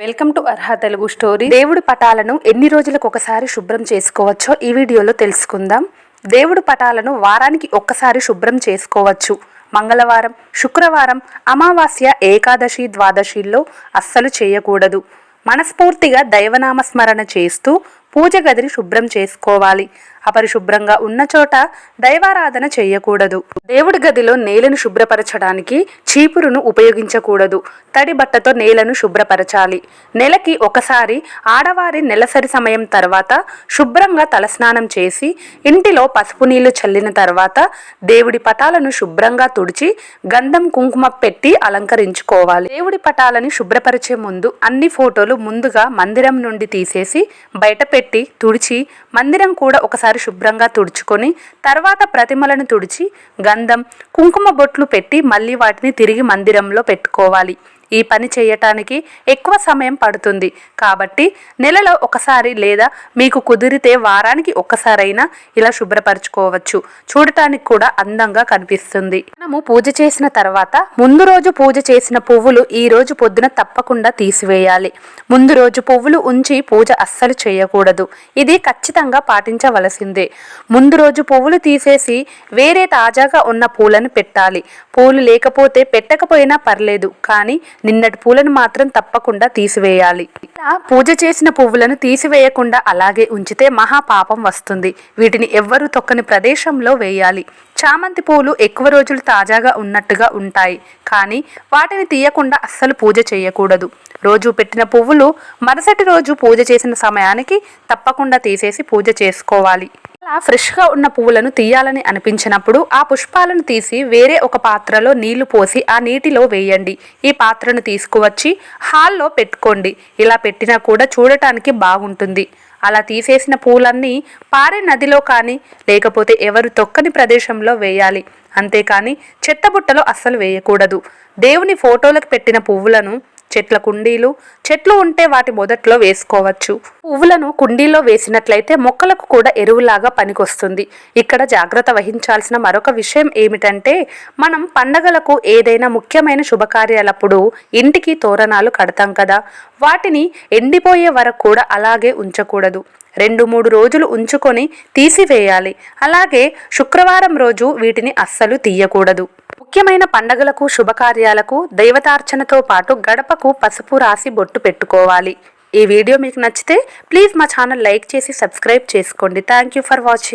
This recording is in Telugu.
Welcome to Arha Telugu story. దేవుడి పటాలను ఎన్ని రోజులకు ఒకసారి శుభ్రం చేసుకోవచ్చో ఈ వీడియోలో తెలుసుకుందాం. దేవుడి పటాలను వారానికి ఒక్కసారి శుభ్రం చేసుకోవచ్చు. మంగళవారం శుక్రవారం అమావాస్య ఏకాదశి ద్వాదశిల్లో అస్సలు చేయకూడదు. మనస్ఫూర్తిగా దైవనామస్మరణ చేస్తూ పూజ గదిని శుభ్రం చేసుకోవాలి. అపరిశుభ్రంగా ఉన్న చోట దైవారాధన చేయకూడదు. దేవుడి గదిలో నేలను శుభ్రపరచడానికి చీపురును ఉపయోగించకూడదు. తడి బట్టతో నేలను శుభ్రపరచాలి. నెలకి ఒకసారి ఆడవారి నెలసరి సమయం తర్వాత శుభ్రంగా తలస్నానం చేసి ఇంటిలో పసుపు నీళ్ళు చల్లిన తర్వాత దేవుడి పటాలను శుభ్రంగా తుడిచి గంధం కుంకుమ పెట్టి అలంకరించుకోవాలి. దేవుడి పటాలని శుభ్రపరిచే ముందు అన్ని ఫోటోలు ముందుగా మందిరం నుండి తీసేసి బయట పెట్టి పెట్టి తుడిచి మందిరం కూడా ఒకసారి శుభ్రంగా తుడుచుకొని తర్వాత ప్రతిమలను తుడిచి గంధం కుంకుమ బొట్లు పెట్టి మళ్ళీ వాటిని తిరిగి మందిరంలో పెట్టుకోవాలి. ఈ పని చేయటానికి ఎక్కువ సమయం పడుతుంది. కాబట్టి నెలలో ఒకసారి లేదా మీకు కుదిరితే వారానికి ఒక్కసారైనా ఇలా శుభ్రపరచుకోవచ్చు. చూడటానికి కూడా అందంగా కనిపిస్తుంది. మనము పూజ చేసిన తర్వాత ముందు రోజు పూజ చేసిన పువ్వులు ఈ రోజు పొద్దున తప్పకుండా తీసివేయాలి. ముందు రోజు పువ్వులు ఉంచి పూజ అస్సలు చేయకూడదు. ఇది ఖచ్చితంగా పాటించవలసిందే. ముందు రోజు పువ్వులు తీసేసి వేరే తాజాగా ఉన్న పూలను పెట్టాలి. పూలు లేకపోతే పెట్టకపోయినా పర్లేదు. కానీ నిన్నటి పూలను మాత్రం తప్పకుండా తీసివేయాలి. పూజ చేసిన పువ్వులను తీసివేయకుండా అలాగే ఉంచితే మహా పాపం వస్తుంది. వీటిని ఎవ్వరూ తొక్కని ప్రదేశంలో వేయాలి. చామంతి పూలు ఎక్కువ రోజులు తాజాగా ఉన్నట్టుగా ఉంటాయి. కానీ వాటిని తీయకుండా అస్సలు పూజ చేయకూడదు. రోజు పెట్టిన పువ్వులు మరుసటి రోజు పూజ చేసిన సమయానికి తప్పకుండా తీసేసి పూజ చేసుకోవాలి. అలా ఫ్రెష్గా ఉన్న పువ్వులను తీయాలని అనిపించినప్పుడు ఆ పుష్పాలను తీసి వేరే ఒక పాత్రలో నీళ్ళు పోసి ఆ నీటిలో వేయండి. ఈ పాత్రను తీసుకువచ్చి హాల్లో పెట్టుకోండి. ఇలా పెట్టినా కూడా చూడటానికి బాగుంటుంది. అలా తీసేసిన పూలన్నీ పారే నదిలో కానీ లేకపోతే ఎవరు తొక్కని ప్రదేశంలో వేయాలి. అంతేకాని చెత్తబుట్టలో అస్సలు వేయకూడదు. దేవుని ఫోటోలకు పెట్టిన పువ్వులను చెట్ల కుండీలు. చెట్లు ఉంటే వాటి మొదట్లో వేసుకోవచ్చు. పువ్వులను కుండీలో వేసినట్లయితే మొక్కలకు కూడా ఎరువులాగా పనికొస్తుంది. ఇక్కడ జాగ్రత్త వహించాల్సిన మరొక విషయం ఏమిటంటే మనం పండగలకు ఏదైనా ముఖ్యమైన శుభకార్యాలప్పుడు ఇంటికి తోరణాలు కడతాం కదా. వాటిని ఎండిపోయే వరకు కూడా అలాగే ఉంచకూడదు. రెండు మూడు రోజులు ఉంచుకొని తీసివేయాలి. అలాగే శుక్రవారం రోజు వీటిని అస్సలు తీయకూడదు. ముఖ్యమైన పండగలకు శుభకార్యాలకు దైవతార్చనతో పాటు గడపకు పసుపు రాసి బొట్టు పెట్టుకోవాలి. ఈ వీడియో మీకు నచ్చితే ప్లీజ్ మా ఛానల్ లైక్ చేసి సబ్స్క్రైబ్ చేసుకోండి. Thank you for watching